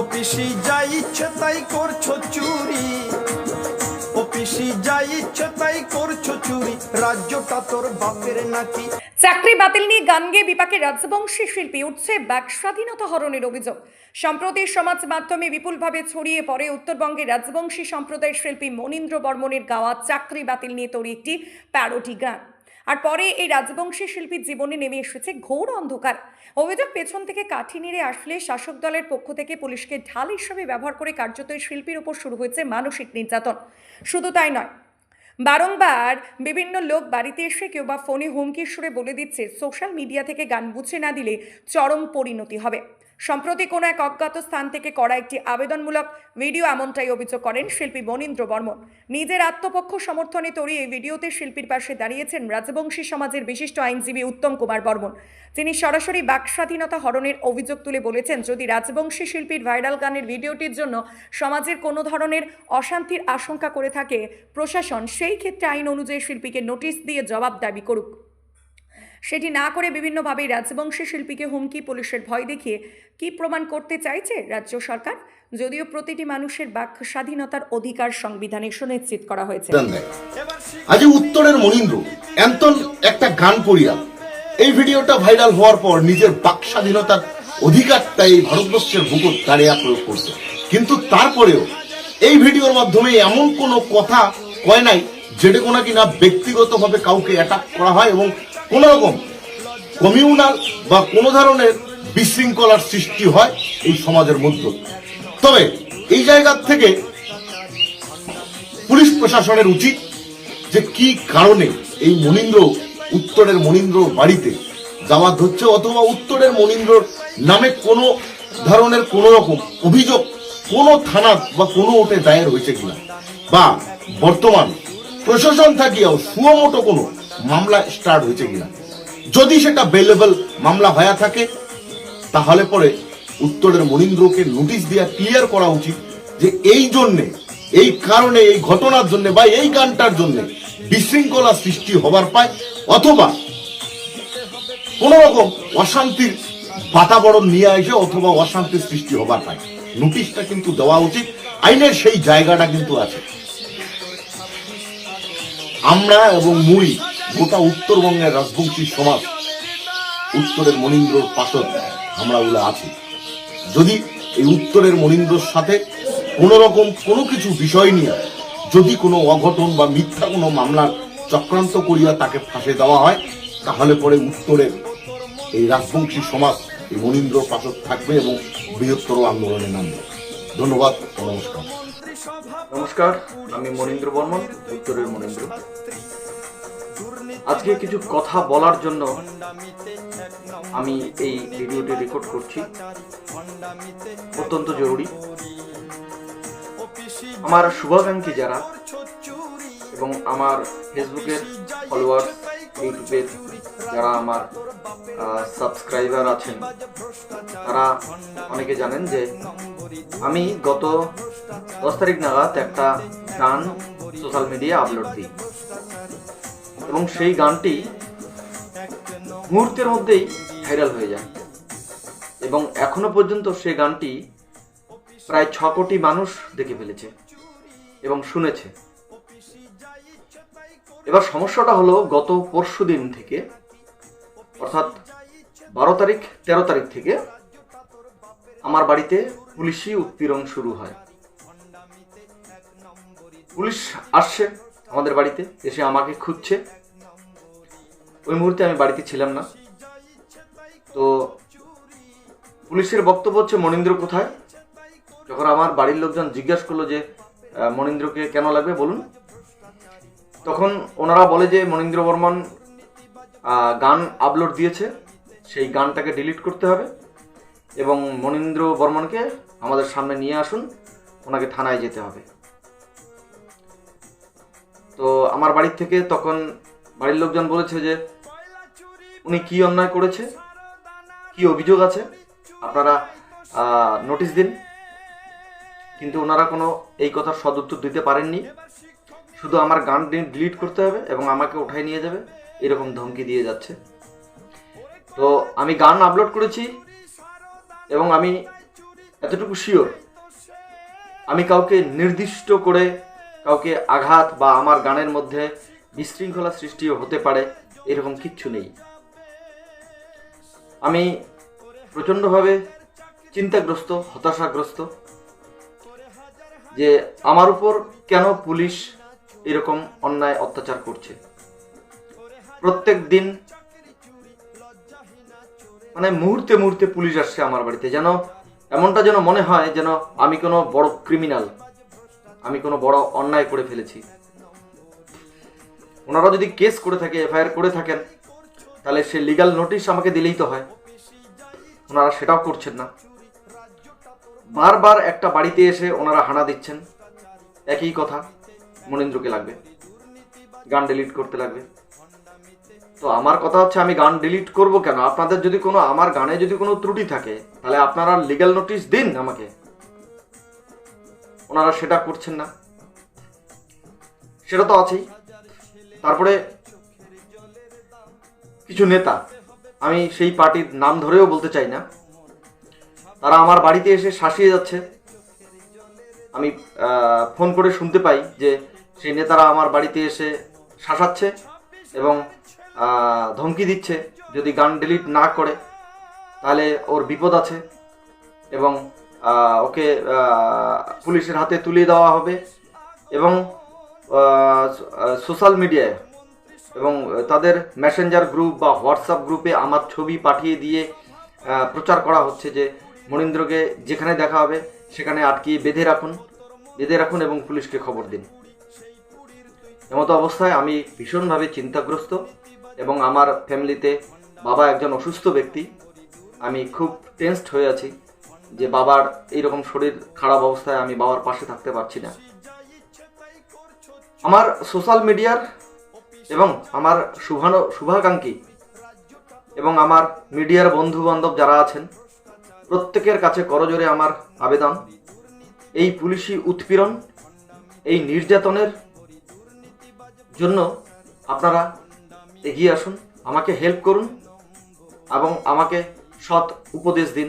অফিসি যা ইচ্ছে তাই করছ চুরি। অফিসি যা ইচ্ছে তাই করছ চুরি। রাজ্যটা তোর বাপের নাকি? চাকরি বাতিল নিয়ে গান গেয়ে বিপাকে রাজবংশী শিল্পী, উঠছে বাক স্বাধীনতা হরণের অভিযোগ। সম্প্রতি সমাজ মাধ্যমে বিপুলভাবে ছড়িয়ে পড়ে উত্তরবঙ্গের রাজবংশী সম্প্রদায়ের শিল্পী মনীন্দ্র বর্মনের গাওয়া চাকরি বাতিল নিয়ে তৈরি একটি প্যারোটি গান। আর পরে এই রাজবংশী শিল্পীর জীবনে নেমে এসেছে ঘোর অন্ধকার। অভিযোগ, পেছন থেকে কাঠি নেড়ে আসলে শাসক দলের পক্ষ থেকে পুলিশকে ঢাল হিসেবে ব্যবহার করে কার্যত শিল্পীর উপর শুরু হয়েছে মানসিক নির্যাতন। শুধু তাই নয়, বারংবার বিভিন্ন লোক বাড়িতে এসে কেউ বা ফোনে হুমকির সুরে বলে দিচ্ছে, সোশ্যাল মিডিয়া থেকে গান বুঝে না দিলে চরম পরিণতি হবে। সম্প্রতি কোনো এক অজ্ঞাত স্থান থেকে করা একটি আবেদনমূলক ভিডিও এমনটাই অভিযোগ করেন শিল্পী বনীন্দ্র বর্মন। নিজের আত্মপক্ষ সমর্থনে তৈরি এই ভিডিওতে শিল্পীর পাশে দাঁড়িয়েছেন রাজবংশী সমাজের বিশিষ্ট আইনজীবী উত্তম কুমার বর্মন। তিনি সরাসরি বাক স্বাধীনতা হরণের অভিযোগ তুলে বলেছেন, যদি রাজবংশী শিল্পীর ভাইরাল গানের ভিডিওটির জন্য সমাজের কোনো ধরনের অশান্তির আশঙ্কা করে থাকে প্রশাসন, সেই ক্ষেত্রে আইন অনুযায়ী শিল্পীকে নোটিশ দিয়ে জবাব দাবি করুক। সেটি না করে বিভিন্নভাবে রাজবংশী শিল্পীকে হুমকি পুলিশের ভয় দেখিয়ে কি প্রমাণ করতে চাইছে রাজ্য সরকার? যদিও প্রতিটি মানুষের বাক স্বাধীনতার অধিকার সংবিধানে সুনিশ্চিত করা হয়েছে। আজ উত্তরের মনীন্দ্র অ্যান্তন একটা গান করিয়া এই ভিডিওটা ভাইরাল হওয়ার পর নিজের বাক স্বাধীনতার অধিকারটা এই ভারতবর্ষের বুকুর তারিয়া প্রয়োগ করছে। কিন্তু তারপরেও এই ভিডিওর মাধ্যমে এমন কোনো কথা কয় নাই যেটা কোনো কিনা ব্যক্তিগতভাবে কাউকে অ্যাটাক করা হয় এবং কোন রকম কমিউনাল বা কোনো ধরনের বিশৃঙ্খলার সৃষ্টি হয় এই সমাজের মধ্যে। তবে এই জায়গা থেকে পুলিশ প্রশাসনের উচিত যে কি কারণে এই মনীন্দ্র, উত্তরের মনীন্দ্র বাড়িতে যাওয়া ধরছে অথবা উত্তরের মনীন্দ্রর নামে কোনো ধরনের কোনো রকম অভিযোগ কোনো থানা বা কোনো ওটে দায়ের হয়েছে কিনা। বা বর্তমান প্রশাসন থাকিয়াও সুমোটো কোনো মামলা স্টার্ট হয়েছে কিনা। যদি সেটা বেলেবল মামলা হয়ে থাকে, তাহলে পরে উত্তরের মনীন্দ্রকে নোটিশ দিয়া ক্লিয়ার করা উচিত যে এই জন্যে, এই কারণে, এই ঘটনার জন্য বা এই গানটার জন্য বিশৃঙ্খলা সৃষ্টি হবার পায়, অথবা কোন রকম অশান্তির বাতাবরণ নিয়ে আসে অথবা অশান্তির সৃষ্টি হবার পায়। নোটিশটা কিন্তু দেওয়া উচিত, আইনের সেই জায়গাটা কিন্তু আছে। আমরা এবং মুই গোটা উত্তরবঙ্গের রাজবংশী সমাজ উত্তরের মনীন্দ্রর পাশত আমরা ওগুলো আছি। যদি এই উত্তরের মনীন্দ্রর সাথে কোনো রকম কোনো কিছু বিষয় নিয়ে যদি কোনো অঘটন বা মিথ্যা কোনো মামলার চক্রান্ত করিয়া তাকে ফাঁসে দেওয়া হয়, তাহলে পরে উত্তরের এই রাজবংশী সমাজ এই মনীন্দ্র পাশত থাকবে এবং বৃহত্তর আন্দোলনে নামবে। ধন্যবাদ নমস্কার। নমস্কার, আমি মনীন্দ্র বর্মন, উত্তরের মনীন্দ্র। আজকে কিছু কথা বলার জন্য আমি এই ভিডিওটি রেকর্ড করছি। অত্যন্ত জরুরি। আমার শুভাকাঙ্ক্ষী যারা এবং আমার ফেসবুকের ফলোয়ার ইউটিউবের যারা আমার সাবস্ক্রাইবার আছেন, তারা অনেকে জানেন যে আমি গত দশ তারিখ নাগাদ একটা গান সোশ্যাল মিডিয়া আপলোড দিই। এবং সেই গানটি মুহূর্তের মধ্যেই ভাইরাল হয়ে যায়। এবং এখনও পর্যন্ত সেই গানটি প্রায় ছ কোটি মানুষ দেখে ফেলেছে এবং শুনেছে। এবার সমস্যাটা হলো গত পরশু দিন থেকে, অর্থাৎ বারো তারিখ, তেরো তারিখ থেকে আমার বাড়িতে পুলিশি উৎপীড়ন শুরু হয়। পুলিশ আসছে আমাদের বাড়িতে, এসে আমাকে খুঁজছে। ওই মুহূর্তে আমি বাড়িতে ছিলাম না। তো পুলিশের বক্তব্য হচ্ছে, মনীন্দ্র কোথায়? যখন আমার বাড়ির লোকজন জিজ্ঞাসা করল যে মনীন্দ্রকে কেন লাগবে, বলুন। তখন ওনারা বলে যে, মনীন্দ্র বর্মন গান আপলোড দিয়েছে, সেই গানটাকে ডিলিট করতে হবে এবং মনীন্দ্র বর্মনকে আমাদের সামনে নিয়ে আসুন, ওনাকে থানায় যেতে হবে। তো আমার বাড়ির থেকে তখন বাড়ির লোকজন বলেছে যে, উনি কি অন্যায় করেছে? কি অভিযোগ আছে? আপনারা নোটিশ দিন। কিন্তু ওনারা কোনো এই কথার সদুত্তর দিতে পারেননি। শুধু আমার গান ডিলিট করতে হবে এবং আমাকে উঠাই নিয়ে যাবে। এরকম ধমকি দিয়ে যাচ্ছে। তো আমি গান আপলোড করেছি এবং আমি এতটুকু শিওর আমি কাউকে নির্দিষ্ট করে কাউকে আঘাত বা আমার গানের মধ্যে বিশৃঙ্খলা সৃষ্টিও হতে পারে, এরকম কিচ্ছু নেই। আমি প্রচণ্ডভাবে চিন্তাগ্রস্ত, হতাশাগ্রস্ত যে আমার উপর কেন পুলিশ এরকম অন্যায় অত্যাচার করছে। প্রত্যেক দিন মানে মুহূর্তে মুহূর্তে পুলিশ আসছে আমার বাড়িতে, যেন এমনটা যেন মনে হয় যেন আমি কোনো বড় ক্রিমিনাল, আমি কোনো বড় অন্যায় করে ফেলেছি। ওনারা যদি কেস করে থাকে, এফআইআর করে থাকেন, তাহলে সে লিগাল নোটিশ আমাকে দিলেই তো হয়। ওনারা সেটাও করছেন না। বারবার একটা বাড়িতে এসে ওনারা হানা দিচ্ছেন। একই কথা, মনীন্দ্রকে লাগবে। গান ডিলিট করতে লাগবে। তো আমার কথা হচ্ছে, আমি গান ডিলিট করব কেন? আপনাদের যদি কোনো, আমার গানে যদি কোনো ত্রুটি থাকে, তাহলে আপনারা লিগ্যাল নোটিশ দিন আমাকে। ওনারা সেটা করছেন না। সেটা তো আছেই। তারপরে কিছু নেতা, আমি সেই পার্টির নাম ধরেও বলতে চাই না, তারা আমার বাড়িতে এসে শাসিয়ে যাচ্ছে। আমি ফোন করে শুনতে পাই যে সেই নেতারা আমার বাড়িতে এসে শাসাচ্ছে এবং ধমকি দিচ্ছে, যদি গান ডিলিট না করে, তাহলে ওর বিপদ আছে এবং ওকে পুলিশের হাতে তুলে দেওয়া হবে এবং সোশ্যাল মিডিয়ায়। এবং তাদের মেসেঞ্জার গ্রুপ বা হোয়াটসঅ্যাপ গ্রুপে আমার ছবি পাঠিয়ে দিয়ে প্রচার করা হচ্ছে যে, মনীন্দ্রকে যেখানে দেখা হবে, সেখানে আটকিয়ে বেঁধে রাখুন বেঁধে রাখুন এবং পুলিশকে খবর দিন। এমতো অবস্থায় আমি ভীষণভাবে চিন্তাগ্রস্ত এবং আমার ফ্যামিলিতে বাবা একজন অসুস্থ ব্যক্তি। আমি খুব টেনসড হয়ে আছি যে, বাবার এইরকম শরীর খারাপ অবস্থায় আমি বাবার পাশে থাকতে পারছি না। আমার সোশ্যাল মিডিয়ার এবং আমার শুভানো, শুভাকাঙ্ক্ষী এবং আমার মিডিয়ার বন্ধু বান্ধব যারা আছেন, প্রত্যেকের কাছে করজোরে আমার আবেদন। এই পুলিশি উৎপীড়ন, এই নির্যাতনের জন্য আপনারা এগিয়ে আসুন, আমাকে হেল্প করুন এবং আমাকে সৎ উপদেশ দিন।